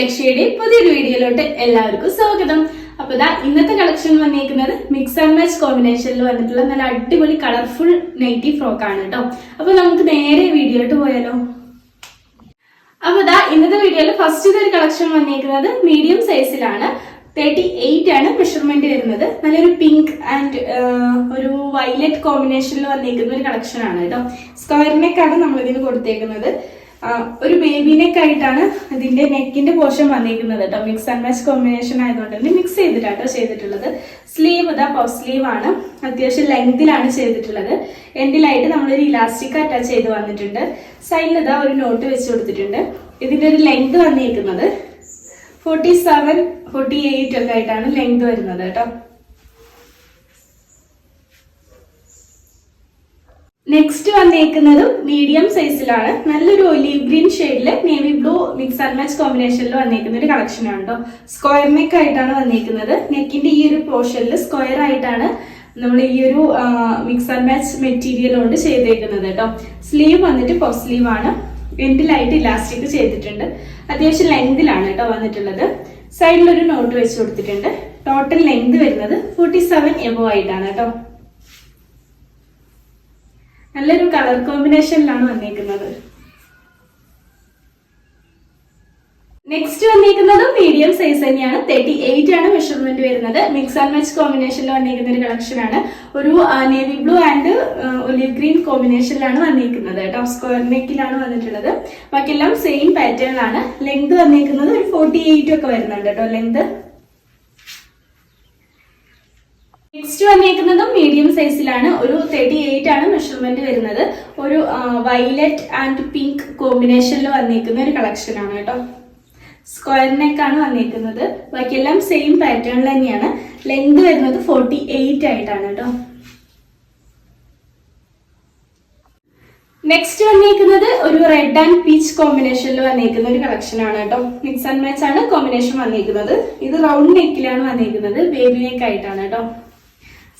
ലക്ഷ്യയുടെ പുതിയൊരു വീഡിയോയിലോട്ട് എല്ലാവർക്കും സ്വാഗതം. അപ്പൊ ഇതാ ഇന്നത്തെ കളക്ഷൻ വന്നിരിക്കുന്നത് മിക്സ് ആൻഡ് മാച്ച് കോമ്പിനേഷനിൽ വന്നിട്ടുള്ള നല്ല അടിപൊളി കളർഫുൾ നൈറ്റി ഫ്രോക്ക് ആണ് കേട്ടോ അപ്പൊ നമുക്ക് നേരെ വീഡിയോയിലോട്ട് പോയാലോ. അപ്പൊ ഇതാ ഇന്നത്തെ വീഡിയോയിൽ ഫസ്റ്റ് ഒരു കളക്ഷൻ വന്നിരിക്കുന്നത് മീഡിയം സൈസിലാണ് തേർട്ടി എയ്റ്റ് ആണ് മെഷർമെന്റ് വരുന്നത്. നല്ലൊരു പിങ്ക് ആൻഡ് ഒരു വയലറ്റ് കോമ്പിനേഷനിൽ വന്നിരിക്കുന്ന ഒരു കളക്ഷൻ ആണ് കേട്ടോ സ്ക്വയർ നെക്കാണ് നമ്മൾ കൊടുത്തേക്കുന്നത്. ഒരു ബേബി നെക്ക് ആയിട്ടാണ് ഇതിന്റെ നെക്കിന്റെ പോർഷൻ വന്നിരിക്കുന്നത് കേട്ടോ മിക്സ് ആൻഡ് മാച്ച് കോമ്പിനേഷൻ ആയതുകൊണ്ട് തന്നെ മിക്സ് ചെയ്തിട്ടാട്ടോ ചെയ്തിട്ടുള്ളത്. സ്ലീവ് ഇതാ പഫ് സ്ലീവ് ആണ്. അത്യാവശ്യം ലെങ്തിലാണ് ചെയ്തിട്ടുള്ളത്. എൻഡിലായിട്ട് നമ്മളൊരു ഇലാസ്റ്റിക് അറ്റാച്ച് ചെയ്ത് വന്നിട്ടുണ്ട്. സൈഡിൽ ഇതാ ഒരു നോട്ട് വെച്ച് കൊടുത്തിട്ടുണ്ട്. ഇതിന്റെ ഒരു ലെങ്ത് വന്നിരിക്കുന്നത് ഫോർട്ടി സെവൻ ഫോർട്ടി എയ്റ്റ് ഒക്കെ ആയിട്ടാണ് ലെങ്ത് വരുന്നത് കേട്ടോ നെക്സ്റ്റ് വന്നേക്കുന്നതും മീഡിയം സൈസിലാണ് നല്ലൊരു ഒലീവ് ഗ്രീൻ ഷെയ്ഡിൽ navy blue mix and match കോമ്പിനേഷനിൽ വന്നേക്കുന്ന ഒരു കളക്ഷൻ ആണ് കേട്ടോ സ്ക്വയർ നെക്ക് ആയിട്ടാണ് വന്നേക്കുന്നത്. നെക്കിന്റെ ഈ ഒരു പോർഷനിൽ സ്ക്വയർ ആയിട്ടാണ് നമ്മൾ ഈ ഒരു മിക്സ് ആൻഡ് മാച്ച് മെറ്റീരിയൽ കൊണ്ട് ചെയ്തേക്കുന്നത് കേട്ടോ സ്ലീവ് വന്നിട്ട് പഫ് സ്ലീവ് ആണ്. എൻഡിലായിട്ട് ഇലാസ്റ്റിക് ചെയ്തിട്ടുണ്ട്. അത്യാവശ്യം ലെങ്തിലാണ് കേട്ടോ വന്നിട്ടുള്ളത്. സൈഡിൽ ഒരു നോട്ട് വെച്ച് കൊടുത്തിട്ടുണ്ട്. ടോട്ടൽ ലെങ്ത് വരുന്നത് ഫോർട്ടി സെവൻ എബോ ആയിട്ടാണ് കേട്ടോ നല്ലൊരു കളർ കോമ്പിനേഷനിലാണ് വന്നിരിക്കുന്നത് നെക്സ്റ്റ് വന്നിരിക്കുന്നത് മീഡിയം സൈസ് തന്നെയാണ്. തേർട്ടി എയ്റ്റ് ആണ് മെഷർമെന്റ് വരുന്നത്. മിക്സ് ആൻഡ് മാച്ച് കോമ്പിനേഷനിൽ വന്നിരിക്കുന്ന ഒരു കളക്ഷൻ ആണ്. ഒരു navy blue and olive green കോമ്പിനേഷനിലാണ് വന്നിരിക്കുന്നത് ടോപ് സ്ക്വയർ നെക്കിലാണ് വന്നിട്ടുള്ളത്. ബാക്കിയെല്ലാം സെയിം പാറ്റേൺ ആണ് ലെങ്ത് വന്നിരിക്കുന്നത് ഒരു ഫോർട്ടി ഒക്കെ വരുന്നുണ്ട് കേട്ടോ. ലെങ്ത് നെക്സ്റ്റ് വന്നേക്കുന്നതും മീഡിയം സൈസിലാണ് ഒരു തേർട്ടി എയ്റ്റ് ആണ് മെഷർമെന്റ് വരുന്നത്. ഒരു വൈലറ്റ് ആൻഡ് പിങ്ക് കോമ്പിനേഷനിൽ വന്നേക്കുന്ന ഒരു കളക്ഷൻ ആണ് കേട്ടോ. സ്ക്വയർ നെക്കാണ് വന്നേക്കുന്നത് ബാക്കിയെല്ലാം സെയിം പാറ്റേണിൽ തന്നെയാണ്. ലെങ്ത് വരുന്നത് ഫോർട്ടി എയ്റ്റ് ആയിട്ടാണ് കേട്ടോ. നെക്സ്റ്റ് വന്നേക്കുന്നത് ഒരു റെഡ് ആൻഡ് പീച്ച് കോമ്പിനേഷനിൽ വന്നേക്കുന്ന ഒരു കളക്ഷൻ ആണ് കേട്ടോ. മിക്സ് ആൻഡ് മാച്ച് ആണ് കോമ്പിനേഷൻ വന്നേക്കുന്നത് ഇത് റൗണ്ട് നെക്കിലാണ് വന്നേക്കുന്നത് ബേബി നെക്ക് ആയിട്ടാണ് കേട്ടോ.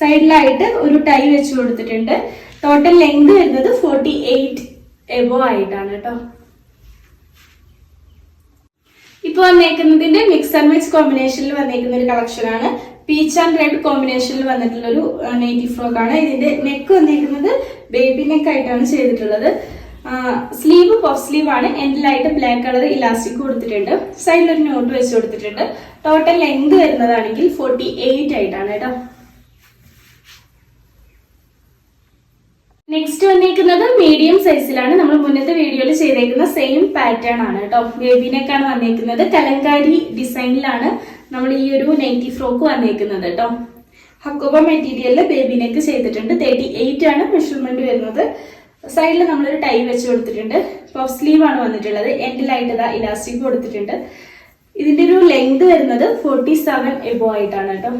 സൈഡിലായിട്ട് ഒരു ടൈ വെച്ച് കൊടുത്തിട്ടുണ്ട്. ടോട്ടൽ ലെങ്ത് വരുന്നത് ഫോർട്ടി എയ്റ്റ് എബോ ആയിട്ടാണ് കേട്ടോ. ഇപ്പൊ വന്നേക്കുന്നതിന്റെ മിക്സ് ആൻഡ് മിക്സ് കോമ്പിനേഷനിൽ വന്നേക്കുന്ന ഒരു കളക്ഷനാണ് പീച്ച് ആൻഡ് റെഡ് കോമ്പിനേഷനിൽ വന്നിട്ടുള്ള ഒരു നെയ്റ്റീവ് ഫ്രോക്ക് ആണ്. ഇതിന്റെ നെക്ക് വന്നേക്കുന്നത് ബേബി നെക്ക് ആയിട്ടാണ് ചെയ്തിട്ടുള്ളത്. സ്ലീവ് പഫ് സ്ലീവ് ആണ്. എൻഡിലായിട്ട് ബ്ലാക്ക് കളർ ഇലാസ്റ്റിക് കൊടുത്തിട്ടുണ്ട്. സൈഡിൽ ഒരു നോട്ട് വെച്ച് കൊടുത്തിട്ടുണ്ട്. ടോട്ടൽ ലെങ്ത് വരുന്നതാണെങ്കിൽ ഫോർട്ടി എയ്റ്റ് ആയിട്ടാണ് കേട്ടോ. നെക്സ്റ്റ് വന്നിരിക്കുന്നത് മീഡിയം സൈസിലാണ് നമ്മൾ മുന്നത്തെ വീഡിയോയിൽ ചെയ്തേക്കുന്ന സെയിം പാറ്റേൺ ആണ് കേട്ടോ ബേബിനെക്കാണ് വന്നേക്കുന്നത്. കലങ്കാരി ഡിസൈനിലാണ് നമ്മൾ ഈ ഒരു നൈറ്റി ഫ്രോക്ക് വന്നേക്കുന്നത് കേട്ടോ ഹക്കോബ മെറ്റീരിയലിൽ ബേബിനെക്ക് ചെയ്തിട്ടുണ്ട്. തേർട്ടി എയ്റ്റ് ആണ് മെഷർമെന്റ് വരുന്നത്. സൈഡിൽ നമ്മളൊരു ടൈ വെച്ച് കൊടുത്തിട്ടുണ്ട്. പഫ് സ്ലീവ് ആണ് വന്നിട്ടുള്ളത്. എൻഡിലായിട്ട് ഇതാ ഇലാസ്റ്റിക് കൊടുത്തിട്ടുണ്ട്. ഇതിന്റെ ഒരു ലെങ്ത് വരുന്നത് ഫോർട്ടി സെവൻ എബോ ആയിട്ടാണ് കേട്ടോ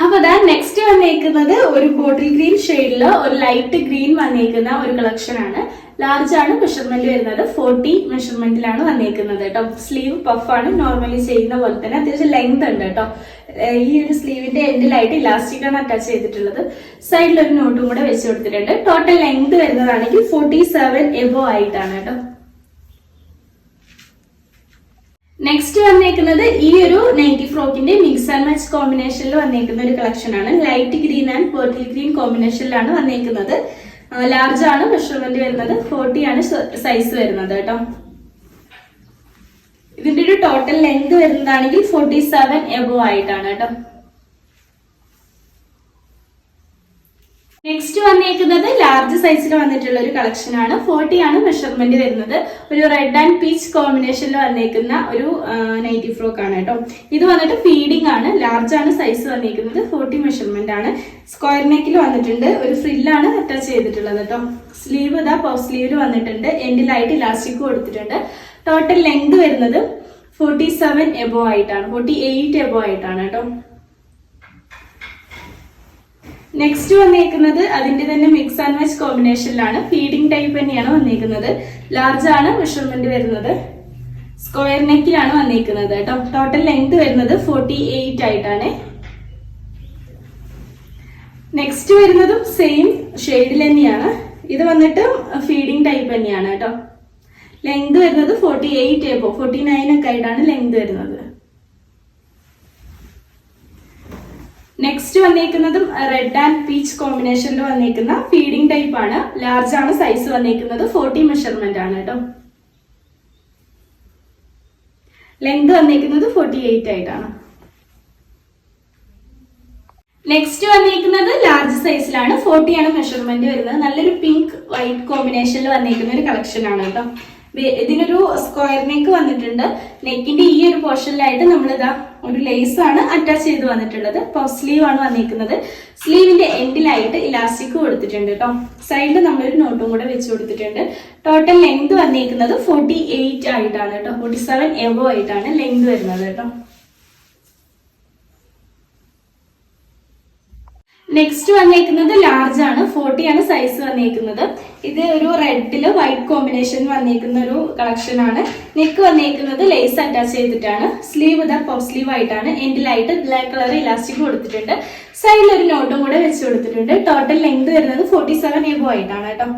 അപ്പൊ അതാ നെക്സ്റ്റ് വന്നേക്കുന്നത് ഒരു ബോട്ടിൽ ഗ്രീൻ ഷെയ്ഡിൽ ഒരു ലൈറ്റ് ഗ്രീൻ വന്നേക്കുന്ന ഒരു കളക്ഷൻ ആണ്. ലാർജ് ആണ് മെഷർമെന്റ് വരുന്നത് ഫോർട്ടി മെഷർമെന്റിലാണ് വന്നേക്കുന്നത് കേട്ടോ. സ്ലീവ് പഫ് ആണ് നോർമലി ചെയ്യുന്ന പോലെ തന്നെ. അത്യാവശ്യം ലെങ്ത് ഉണ്ട് കേട്ടോ. ഈ ഒരു സ്ലീവിന്റെ എൻഡിലായിട്ട് ഇലാസ്റ്റിക് ആണ് അറ്റാച്ച് ചെയ്തിട്ടുള്ളത്. സൈഡിൽ ഒരു നോട്ടും കൂടെ വെച്ച് കൊടുത്തിട്ടുണ്ട്. ടോട്ടൽ ലെങ്ത് വരുന്നതാണെങ്കിൽ ഫോർട്ടി സെവൻ എബോ ആയിട്ടാണ് കേട്ടോ. നെക്സ്റ്റ് വന്നേക്കുന്നത് ഈ ഒരു നൈറ്റി ഫ്രോക്കിന്റെ മിക്സ് ആൻഡ് മാച്ച് കോമ്പിനേഷനിൽ വന്നേക്കുന്ന ഒരു കളക്ഷൻ ആണ്. ലൈറ്റ് ഗ്രീൻ ആൻഡ് പേർട്ടിൽ ഗ്രീൻ കോമ്പിനേഷനിലാണ് വന്നേക്കുന്നത്. ലാർജ് ആണ് മെഷർമെന്റ് വരുന്നത് ഫോർട്ടി ആണ് സൈസ് വരുന്നത് കേട്ടോ. ഇതിന്റെ ഒരു ടോട്ടൽ ലെങ്ത് വരുന്നതാണെങ്കിൽ ഫോർട്ടി സെവൻ എബോ ആയിട്ടാണ് കേട്ടോ. നെക്സ്റ്റ് വന്നേക്കുന്നത് ലാർജ് സൈസിൽ വന്നിട്ടുള്ള ഒരു കളക്ഷൻ ആണ്. ഫോർട്ടി ആണ് മെഷർമെന്റ് വരുന്നത് ഒരു റെഡ് ആൻഡ് പീച്ച് കോമ്പിനേഷനിൽ വന്നേക്കുന്ന ഒരു നൈറ്റി ഫ്രോക്ക് ആണ് കേട്ടോ. ഇത് വന്നിട്ട് ഫീഡിംഗ് ആണ്. ലാർജ് ആണ് സൈസ് വന്നേക്കുന്നത്. ഫോർട്ടി മെഷർമെന്റ് ആണ്. സ്ക്വയർ നെക്കിൽ വന്നിട്ടുണ്ട്. ഒരു ഫ്രില്ലാണ് അറ്റാച്ച് ചെയ്തിട്ടുള്ളത് കേട്ടോ. സ്ലീവ് ഇതാ പഫ് സ്ലീവിൽ വന്നിട്ടുണ്ട്. എൻഡിലായിട്ട് ഇലാസ്റ്റിക് കൊടുത്തിട്ടുണ്ട്. ടോട്ടൽ ലെങ്ത് വരുന്നത് ഫോർട്ടി സെവൻ എബോ ആയിട്ടാണ്. ഫോർട്ടി എയ്റ്റ് എബോ ആയിട്ടാണ് കേട്ടോ. നെക്സ്റ്റ് വന്നേക്കുന്നത് അതിന്റെ തന്നെ മിക്സ് ആൻഡ് മാച്ച് കോമ്പിനേഷനിലാണ് ഫീഡിംഗ് ടൈപ്പ് തന്നെയാണ് വന്നേക്കുന്നത്. ലാർജ് ആണ് മെഷർമെന്റ് വരുന്നത്. സ്ക്വയർ നെക്കിലാണ് വന്നേക്കുന്നത് കേട്ടോ. ടോട്ടൽ ലെങ്ത് വരുന്നത് ഫോർട്ടി എയ്റ്റ് ആയിട്ടാണ്. നെക്സ്റ്റ് വരുന്നതും സെയിം ഷെയ്ഡിൽ തന്നെയാണ്. ഇത് വന്നിട്ട് ഫീഡിംഗ് ടൈപ്പ് തന്നെയാണ് കേട്ടോ. ലെങ്ത് വരുന്നത് forty eight above forty nine ഒക്കെ ആയിട്ടാണ് ലെങ്ത് വരുന്നത്. നെക്സ്റ്റ് വന്നേക്കുന്നതും റെഡ് ആൻഡ് പീച്ച് കോമ്പിനേഷനിൽ വന്നേക്കുന്ന ഫീഡിംഗ് ടൈപ്പ് ആണ്. ലാർജ് ആണ് സൈസ് വന്നേക്കുന്നത് ഫോർട്ടി മെഷർമെന്റ് ആണ് കേട്ടോ ലെങ്ത് വന്നേക്കുന്നത് ഫോർട്ടി എയ്റ്റ് ആയിട്ടാണ് നെക്സ്റ്റ് വന്നേക്കുന്നത് ലാർജ് സൈസിലാണ് ഫോർട്ടി ആണ് മെഷർമെന്റ് വരുന്നത്. നല്ലൊരു പിങ്ക് വൈറ്റ് കോമ്പിനേഷനിൽ വന്നേക്കുന്ന ഒരു കളക്ഷൻ ആണ് കേട്ടോ ഇതിനൊരു സ്ക്വയർ നെക്ക് വന്നിട്ടുണ്ട്. നെക്കിന്റെ ഈ ഒരു പോർഷനിലായിട്ട് നമ്മളിതാ ഒരു ലേസ് ആണ് അറ്റാച്ച് ചെയ്ത് വന്നിട്ടുള്ളത്. പഫ് സ്ലീവ് ആണ് വന്നിരിക്കുന്നത്. സ്ലീവിന്റെ എൻഡിലായിട്ട് ഇലാസ്റ്റിക് കൊടുത്തിട്ടുണ്ട് കേട്ടോ സൈഡിൽ നമ്മളൊരു നോട്ടും കൂടെ വെച്ച് കൊടുത്തിട്ടുണ്ട്. ടോട്ടൽ ലെങ്ത് വന്നിരിക്കുന്നത് ഫോർട്ടി എയ്റ്റ് ആയിട്ടാണ് കേട്ടോ ഫോർട്ടി സെവൻ ആയിട്ടാണ് ലെങ്ത് വരുന്നത് കേട്ടോ നെക്സ്റ്റ് വന്നേക്കുന്നത് ലാർജ് ആണ്. ഫോർട്ടി ആണ് സൈസ് വന്നേക്കുന്നത്. ഇത് ഒരു റെഡിൽ വൈറ്റ് കോമ്പിനേഷൻ വന്നേക്കുന്ന ഒരു കളക്ഷൻ ആണ്. നെക്ക് വന്നേക്കുന്നത് ലേസ് അറ്റാച്ച് ചെയ്തിട്ടാണ്. സ്ലീവ് ഇതാ പഫ് സ്ലീവ് ആയിട്ടാണ്. എൻഡിലായിട്ട് ബ്ലാക്ക് കളർ ഇലാസ്റ്റിക് കൊടുത്തിട്ടുണ്ട്. സൈഡിൽ ഒരു നോട്ടും കൂടെ വെച്ച് കൊടുത്തിട്ടുണ്ട്. ടോട്ടൽ ലെങ്ത് വരുന്നത് ഫോർട്ടി സെവൻ എബോ ആയിട്ടാണ് കേട്ടോ.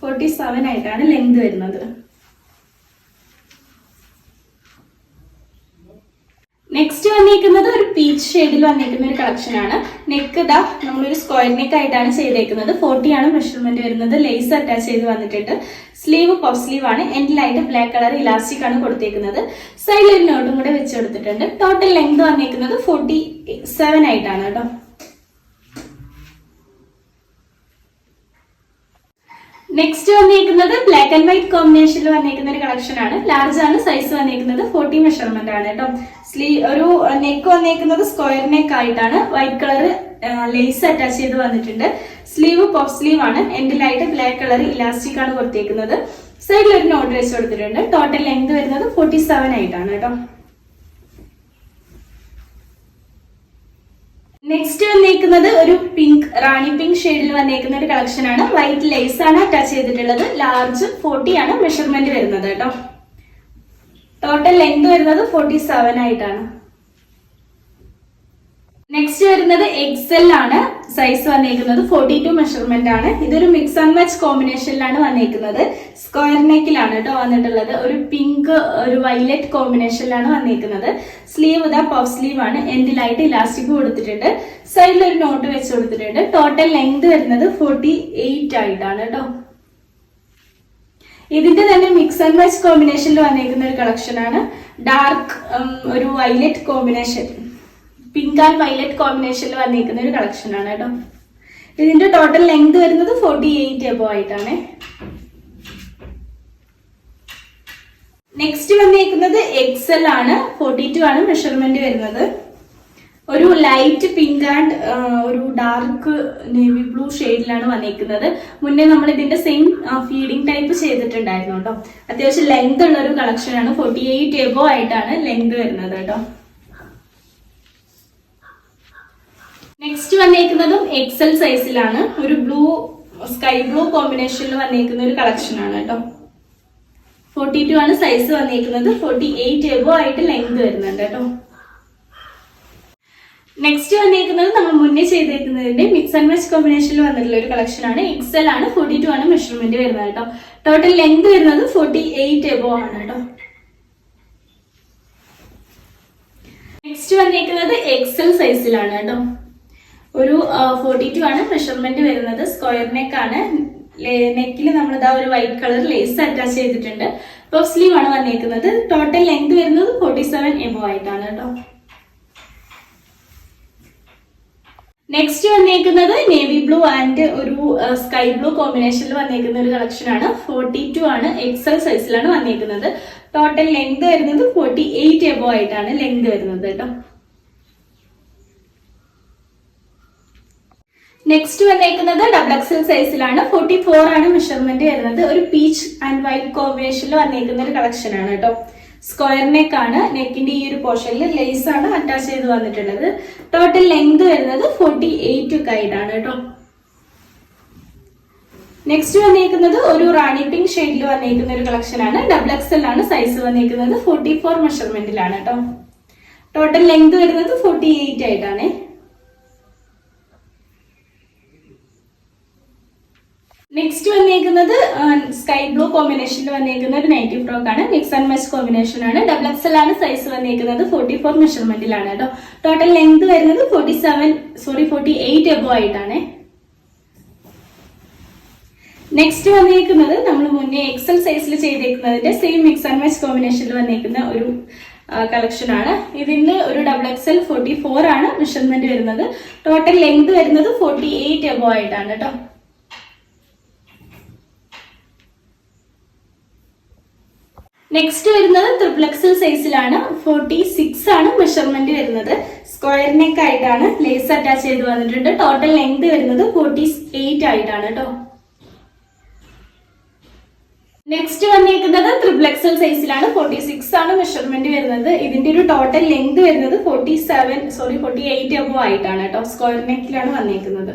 ഫോർട്ടി സെവൻ ആയിട്ടാണ് ലെങ്ത് വരുന്നത്. നെക്സ്റ്റ് വന്നിരിക്കുന്നത് ഒരു പീച്ച് ഷെയ്ഡിൽ വന്നിരിക്കുന്ന ഒരു കളക്ഷൻ ആണ്. നെക്ക് ഇതാ നമ്മളൊരു സ്ക്വയർ നെക്ക് ആയിട്ടാണ് ചെയ്തേക്കുന്നത്. ഫോർട്ടി ആണ് മെഷർമെന്റ് വരുന്നത്. ലേസ് അറ്റാച്ച് ചെയ്ത് വന്നിട്ടുണ്ട്. സ്ലീവ് പഫ് സ്ലീവ് ആണ്. എൻഡിലായിട്ട് ബ്ലാക്ക് കളർ ഇലാസ്റ്റിക് ആണ് കൊടുത്തേക്കുന്നത്. സൈഡിൽ ഒരു നോട്ടും കൂടെ വെച്ച് കൊടുത്തിട്ടുണ്ട്. ടോട്ടൽ ലെങ്ത് വന്നിരിക്കുന്നത് ഫോർട്ടി സെവൻ ആയിട്ടാണ് കേട്ടോ. നെക്സ്റ്റ് വന്നിരിക്കുന്നത് ബ്ലാക്ക് ആൻഡ് വൈറ്റ് കോമ്പിനേഷനിൽ വന്നിരിക്കുന്ന ഒരു കളക്ഷൻ ആണ്. ലാർജ് ആണ് സൈസ് വന്നിരിക്കുന്നത് ഫോർട്ടി മെഷർമെന്റ് ആണ് കേട്ടോ. സ്ലീ ഒരു നെക്ക് വന്നിരിക്കുന്നത് സ്ക്വയർ നെക്ക് ആയിട്ടാണ്. വൈറ്റ് കളർ ലേസ് അറ്റാച്ച് ചെയ്ത് വന്നിട്ടുണ്ട്. സ്ലീവ് പോപ്പ് സ്ലീവ് ആണ്. എൻഡിലായിട്ട് ബ്ലാക്ക് കളർ ഇലാസ്റ്റിക് ആണ് കൊടുത്തേക്കുന്നത്. സൈഡിൽ ഒരു നോട്ട് വെച്ച് കൊടുത്തിട്ടുണ്ട്. ടോട്ടൽ ലെങ്ത് വരുന്നത് ഫോർട്ടി സെവൻ ആയിട്ടാണ് കേട്ടോ. നെക്സ്റ്റ് വന്നേക്കുന്നത് ഒരു പിങ്ക് റാണി പിങ്ക് ഷെയ്ഡിൽ വന്നേക്കുന്ന ഒരു കളക്ഷൻ ആണ്. വൈറ്റ് ലേസ് ആണ് അറ്റാച്ച് ചെയ്തിട്ടുള്ളത്. ലാർജ് ഫോർട്ടി ആണ് മെഷർമെന്റ് വരുന്നത് കേട്ടോ. ടോട്ടൽ ലെങ്ത് വരുന്നത് ഫോർട്ടി സെവൻ ആയിട്ടാണ്. നെക്സ്റ്റ് വരുന്നത് എക്സെൽ ആണ്. സൈസ് വന്നേക്കുന്നത് ഫോർട്ടി ടു മെഷർമെന്റ് ആണ്. ഇതൊരു മിക്സ് ആൻഡ് മാച്ച് കോമ്പിനേഷനിലാണ് വന്നേക്കുന്നത്. സ്ക്വയർ നെക്കിലാണ് കേട്ടോ വന്നിട്ടുള്ളത്. ഒരു പിങ്ക് ഒരു വൈലറ്റ് കോമ്പിനേഷനിലാണ് വന്നേക്കുന്നത്. സ്ലീവ് ഇതാ പഫ് സ്ലീവ് ആണ്. എൻഡിലായിട്ട് ഇലാസ്റ്റിക് കൊടുത്തിട്ടുണ്ട്. സൈഡിൽ ഒരു നോട്ട് വെച്ച് കൊടുത്തിട്ടുണ്ട്. ടോട്ടൽ ലെങ്ത് വരുന്നത് ഫോർട്ടി എയ്റ്റ് ആയിട്ടാണ് കേട്ടോ ഇതിന്റെ തന്നെ മിക്സ് ആൻഡ് മാച്ച് കോമ്പിനേഷനിൽ വന്നേക്കുന്ന ഒരു കളക്ഷൻ ആണ്. ഡാർക്ക് ഒരു violet combination pink and violet കോമ്പിനേഷനിൽ വന്നിരിക്കുന്ന ഒരു കളക്ഷൻ ആണ് കേട്ടോ. ഇതിന്റെ ടോട്ടൽ ലെങ്ത് വരുന്നത് ഫോർട്ടി എയ്റ്റ് എബോ ആയിട്ടാണ്. നെക്സ്റ്റ് വന്നിരിക്കുന്നത് എക്സൽ ആണ്. ഫോർട്ടി ടു ആണ് മെഷർമെന്റ് വരുന്നത്. ഒരു ലൈറ്റ് പിങ്ക് ആൻഡ് ഒരു ഡാർക്ക് നേവി ബ്ലൂ ഷെയ്ഡിലാണ് വന്നിരിക്കുന്നത്. മുന്നേ നമ്മൾ ഇതിന്റെ സെയിം ഫീഡിംഗ് ടൈപ്പ് ചെയ്തിട്ടുണ്ടായിരുന്നു കേട്ടോ. അത്യാവശ്യം ലെങ്ത് ഉള്ള ഒരു കളക്ഷൻ ആണ്. ഫോർട്ടി എയ്റ്റ് എബോ ആയിട്ടാണ് ലെങ്ത് വരുന്നത് കേട്ടോ. നെക്സ്റ്റ് വന്നേക്കുന്നതും എക്സൽ സൈസിലാണ് ഒരു ബ്ലൂ സ്കൈ ബ്ലൂ കോമ്പിനേഷനിൽ വന്നേക്കുന്ന ഒരു കളക്ഷൻ ആണ് കേട്ടോ. ഫോർട്ടി ടു ആണ് സൈസ് വന്നേക്കുന്നത്. ഫോർട്ടി എയ്റ്റ് എബോ ആയിട്ട് ലെങ്ത് വരുന്നുണ്ട് കേട്ടോ. നെക്സ്റ്റ് വന്നേക്കുന്നത് നമ്മൾ മുന്നേ ചെയ്തേക്കുന്നതിന്റെ മിക്സ് ആൻഡ് മാച്ച് കോമ്പിനേഷനിൽ വന്നിട്ടുള്ള ഒരു കളക്ഷൻ ആണ്. എക്സൽ ആണ്. ഫോർട്ടി ടു ആണ് മെഷർമെന്റ് വരുന്നത് കേട്ടോ. ടോട്ടൽ ലെങ്ത് വരുന്നത് ഫോർട്ടി എയ്റ്റ് എബോ ആണ് കേട്ടോ. നെക്സ്റ്റ് വന്നേക്കുന്നത് എക്സൽ സൈസിലാണ് കേട്ടോ. ഒരു ഫോർട്ടി ടു ആണ് മെഷർമെന്റ് വരുന്നത്. സ്ക്വയർ നെക്ക് ആണ് നെക്കിൽ നമ്മൾ ഇതാ ഒരു വൈറ്റ് കളർ ലേസ് അറ്റാച്ച് ചെയ്തിട്ടുണ്ട്. പഫ് സ്ലീവ് ആണ് വന്നേക്കുന്നത്. ടോട്ടൽ ലെങ്ത് വരുന്നത് ഫോർട്ടി സെവൻ എബോ ആയിട്ടാണ് കേട്ടോ നെക്സ്റ്റ് വന്നേക്കുന്നത് നേവി ബ്ലൂ ആൻഡ് ഒരു സ്കൈ ബ്ലൂ കോമ്പിനേഷനിൽ വന്നേക്കുന്ന ഒരു കളക്ഷൻ ആണ്. ഫോർട്ടി ടു ആണ് എക്സൽ സൈസിലാണ് വന്നേക്കുന്നത്. ടോട്ടൽ ലെങ്ത് വരുന്നത് ഫോർട്ടി എയ്റ്റ് എബോ ആയിട്ടാണ് ലെങ്ത് വരുന്നത് കേട്ടോ നെക്സ്റ്റ് വന്നേക്കുന്നത് ഡബിൾ എക്സൽ സൈസിലാണ് ഫോർട്ടി ഫോർ ആണ് മെഷർമെന്റ് വരുന്നത്. ഒരു പീച്ച് ആൻഡ് വൈറ്റ് കോമ്പിനേഷനിൽ വന്നേക്കുന്ന ഒരു കളക്ഷൻ ആണ് കേട്ടോ. സ്ക്വയർ നെക്ക് ആണ്. നെക്കിന്റെ ഈ ഒരു പോർഷനിൽ ലേസ് ആണ് അറ്റാച്ച് ചെയ്ത് വന്നിട്ടുള്ളത്. ടോട്ടൽ ലെങ്ത് വരുന്നത് ഫോർട്ടി എയ്റ്റ് കൈഡ് ആണ് കേട്ടോ. നെക്സ്റ്റ് വന്നേക്കുന്നത് ഒരു റാണി പിങ്ക് ഷെയ്ഡിൽ വന്നേക്കുന്ന ഒരു കളക്ഷൻ ആണ്. ഡബിൾ എക്സൽ ആണ് സൈസ് വന്നേക്കുന്നത്. ഫോർട്ടി ഫോർ മെഷർമെന്റിലാണ് കേട്ടോ. ടോട്ടൽ ലെങ്ത് വരുന്നത് ഫോർട്ടി എയ്റ്റ് ആയിട്ടാണ്. നെക്സ്റ്റ് വന്നേക്കുന്നത് സ്കൈ ബ്ലൂ കോമ്പിനേഷനിൽ വന്നേക്കുന്ന ഒരു നൈറ്റി ഫ്രോക്ക് ആണ്. മിക്സ് ആൻഡ് മെസ് കോമ്പിനേഷൻ ആണ്. ഡബിൾ എക്സൽ ആണ് സൈസ് വന്നേക്കുന്നത്. ഫോർട്ടി ഫോർ മെഷർമെന്റിലാണ് കേട്ടോ ടോട്ടൽ ലെങ്ത് വരുന്നത് forty seven sorry forty eight above ആയിട്ടാണ്. നെക്സ്റ്റ് വന്നേക്കുന്നത് നമ്മൾ മുന്നേ എക്സൽ സൈസിൽ ചെയ്തേക്കുന്നതിന്റെ സെയിം മിക്സ് ആൻഡ് മാച്ച് കോമ്പിനേഷനിൽ വന്നേക്കുന്ന ഒരു കളക്ഷൻ ആണ്. ഇതിന് ഒരു ഡബിൾ എക്സൽ ഫോർട്ടി ഫോർ ആണ് മെഷർമെന്റ് വരുന്നത്. ടോട്ടൽ ലെങ്ത് വരുന്നത് ഫോർട്ടി എയ്റ്റ് എബോ ആയിട്ടാണ് കേട്ടോ നെക്സ്റ്റ് വരുന്നത് എക്സൽ സൈസിലാണ് ഫോർട്ടി സിക്സ് ആണ് മെഷർമെന്റ് വരുന്നത്. സ്ക്വയർ നെക്ക് ആയിട്ടാണ് ലേസ് അറ്റാച്ച് ചെയ്ത് വന്നിട്ടുണ്ട്. ടോട്ടൽ ലെങ്ത് വരുന്നത് ഫോർട്ടി എയ്റ്റ് ആയിട്ടാണ് കേട്ടോ നെക്സ്റ്റ് വന്നിരിക്കുന്നത് എക്സൽ സൈസിലാണ് ഫോർട്ടി സിക്സ് ആണ് മെഷർമെന്റ് വരുന്നത്. ഇതിന്റെ ഒരു ടോട്ടൽ ലെങ്ത് വരുന്നത് forty seven sorry forty eight above ആയിട്ടാണ് കേട്ടോ സ്ക്വയർ നെക്കിലാണ് വന്നിരിക്കുന്നത്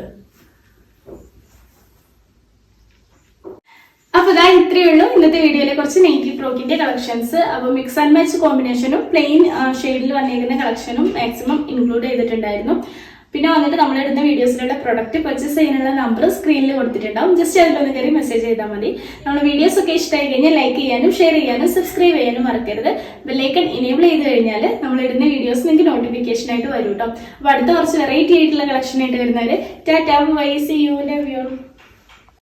അപ്പൊ ഇതാ ഇത്രയേ ഉള്ളൂ. ഇന്നത്തെ വീഡിയോയിലെ കുറച്ച് നെയ്റ്റി ഫ്രോക്കിന്റെ കളക്ഷൻസ് അപ്പോൾ മിക്സ് ആൻഡ് മാച്ച് കോമ്പിനേഷനും പ്ലെയിൻ ഷെയ്ഡിൽ വന്നിരിക്കുന്ന കളക്ഷനും മാക്സിമം ഇൻക്ലൂഡ് ചെയ്തിട്ടുണ്ടായിരുന്നു. പിന്നെ വന്നിട്ട് നമ്മൾ ഇടുന്ന വീഡിയോസിലുള്ള പ്രൊഡക്റ്റ് പർച്ചേസ് ചെയ്യാനുള്ള നമ്പർ സ്ക്രീനിൽ കൊടുത്തിട്ടുണ്ടാവും. ജസ്റ്റ് അതിലൊന്ന് കയറി മെസ്സേജ് ചെയ്താൽ മതി. നമ്മൾ വീഡിയോസ് ഒക്കെ ഇഷ്ടമായി കഴിഞ്ഞാൽ ലൈക്ക് ചെയ്യാനും ഷെയർ ചെയ്യാനും സബ്സ്ക്രൈബ് ചെയ്യാനും മറക്കരുത്. ബെല്ലൈക്കൺ ഇനേബിൾ ചെയ്ത് കഴിഞ്ഞാൽ നമ്മൾ ഇടുന്ന വീഡിയോസ് നിങ്ങൾക്ക് നോട്ടിഫിക്കേഷൻ ആയിട്ട് വരും കേട്ടോ അപ്പോൾ അടുത്ത കുറച്ച് വെറൈറ്റി ആയിട്ടുള്ള കളക്ഷൻ ആയിട്ട് വരുന്നവർ tata bye see you love you